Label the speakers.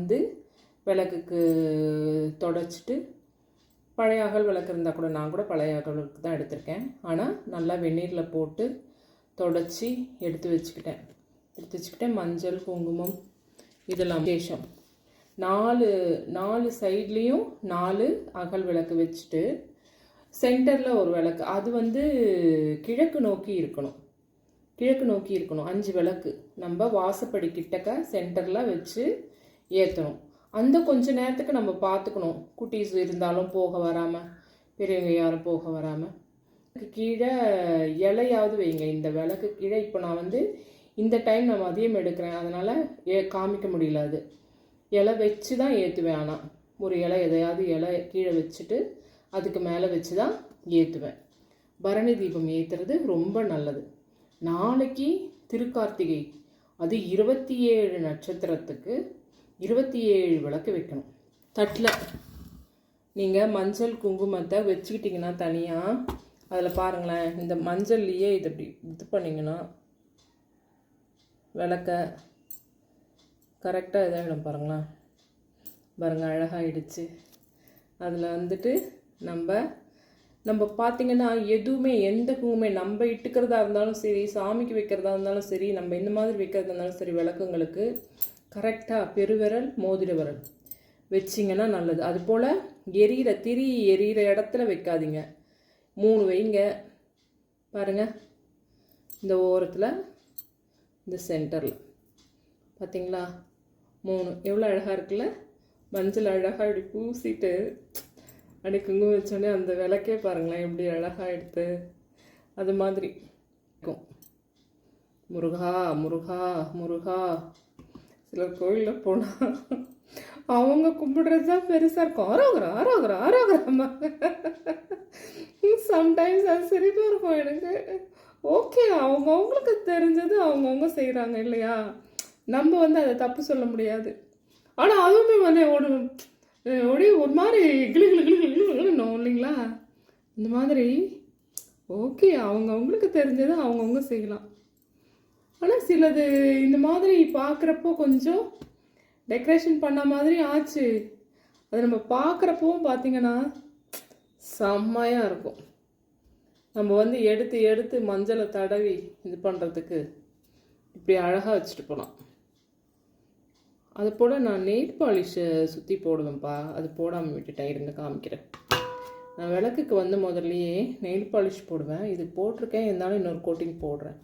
Speaker 1: வந்து விளக்குக்கு தொடச்சிட்டு பழைய அகல் விளக்கு இருந்தால் கூட நான் கூட பழைய அகல் விளக்கு தான் எடுத்திருக்கேன். ஆனால் நல்லா வெந்நீரில் போட்டு தொடச்சி எடுத்து வச்சுக்கிட்டேன். எடுத்து வச்சுக்கிட்டேன். மஞ்சள் குங்குமம் இதெல்லாம் விசேஷம். நாலு நாலு சைட்லேயும் நாலு அகல் விளக்கு வச்சுட்டு சென்டரில் ஒரு விளக்கு. அது வந்து கிழக்கு நோக்கி இருக்கணும். கிழக்கு நோக்கி இருக்கணும். அஞ்சு விளக்கு. நம்ம வாசப்படி கிட்டக்க சென்டரில் வச்சு ஏற்றணும் அந்த கொஞ்ச நேரத்துக்கு நம்ம பார்த்துக்கணும் குட்டீஸ் இருந்தாலும் போக வராமல் பெரியவங்க யாரும் போக வராமல் கீழே இலையாவது வைங்க. இந்த விளக்கு கீழே இப்போ நான் வந்து இந்த டைம் நான் மதியம் எடுக்கிறேன். அதனால் ஏ காமிக்க முடியல அது. இலை வச்சு தான் ஏற்றுவேன் ஆனால் ஒரு இலை எதையாவது இலை கீழே வச்சுட்டு அதுக்கு மேலே வச்சு தான் ஏற்றுவேன் பரணி தீபம் ஏற்றுறது ரொம்ப நல்லது. நாளைக்கு திருக்கார்த்திகை. அது இருபத்தி ஏழு நட்சத்திரத்துக்கு இருபத்தி ஏழு விளக்கு வைக்கணும். தட்டில். நீங்கள் மஞ்சள் குங்குமத்தை வச்சுக்கிட்டிங்கன்னா தனியாக அதில் பாருங்களேன் இந்த மஞ்சள்லேயே இது இப்படி இது பண்ணிங்கன்னா விளக்க கரெக்டாக இதாகிடும் பாருங்களேன். பாருங்கள் அழகாயிடுச்சு. அதில் வந்துட்டு நம்ம நம்ம பார்த்தீங்கன்னா எதுவுமே எந்த குங்குமே நம்ம இட்டுக்கிறதா இருந்தாலும் சரி சாமிக்கு வைக்கிறதா இருந்தாலும் சரி நம்ம இந்த மாதிரி வைக்கிறதா இருந்தாலும் சரி விளக்குங்களுக்கு கரெக்டாக பெருவிரல் மோதிர விரல் வச்சிங்கன்னா நல்லது. அதுபோல் எரியிற திரி எரியிற இடத்துல வைக்காதீங்க. மூணு வைங்க. பாருங்க. இந்த ஓரத்தில் இந்த சென்டரில். பார்த்தீங்களா மூணு. எவ்வளோ அழகாக இருக்குல்ல? மஞ்சள் அழகாக இப்படி பூசிட்டு அப்படி குங்குமம் வச்சோடனே அந்த விளக்கே பாருங்களேன் எப்படி அழகாக எடுத்து. அது மாதிரி. இருக்கும் முருகா முருகா முருகா. சிலர் கோயிலில் போனால் அவங்க கும்பிடுறது தான் பெருசாக இருக்கும். ஆரோகரா ஆரோகரா ஆரோகராம்மா சம்டைம்ஸ் அது சிரிப்பாக இருக்கும் எனக்கு. ஓகே அவங்கவுங்களுக்கு தெரிஞ்சது அவங்கவுங்க செய்கிறாங்க இல்லையா? நம்ம வந்து அதை தப்பு சொல்ல முடியாது. ஆனால் அதுவுமே வந்து ஒரு ஒடி ஒரு மாதிரி கிளு கிளு கிளு கிளு இல்லைங்களா? இந்த மாதிரி ஓகே அவங்கவுங்களுக்கு தெரிஞ்சதை அவங்கவுங்க செய்யலாம். ஆனால் சிலது இந்த மாதிரி பார்க்குறப்போ கொஞ்சம் டெக்கரேஷன் பண்ண மாதிரி ஆச்சு. அது நம்ம பார்க்குறப்பவும் பார்த்திங்கன்னா செம்மையாக இருக்கும். நம்ம வந்து எடுத்து எடுத்து மஞ்சளை தடவி இது பண்ணுறதுக்கு இப்படி அழகாக வச்சுட்டு போகலாம் அது போல் நான் நெயில் பாலிஷை சுற்றி போடுவேன்ப்பா அது போடாமல் விட்டுட்டேன். இருந்து காமிக்கிறேன். நான் விளக்குக்கு வந்து முதல்லையே நெயில் பாலிஷ் போடுவேன். இது போட்டிருக்கேன். இருந்தாலும் இன்னொரு கோட்டிங் போடுறேன்.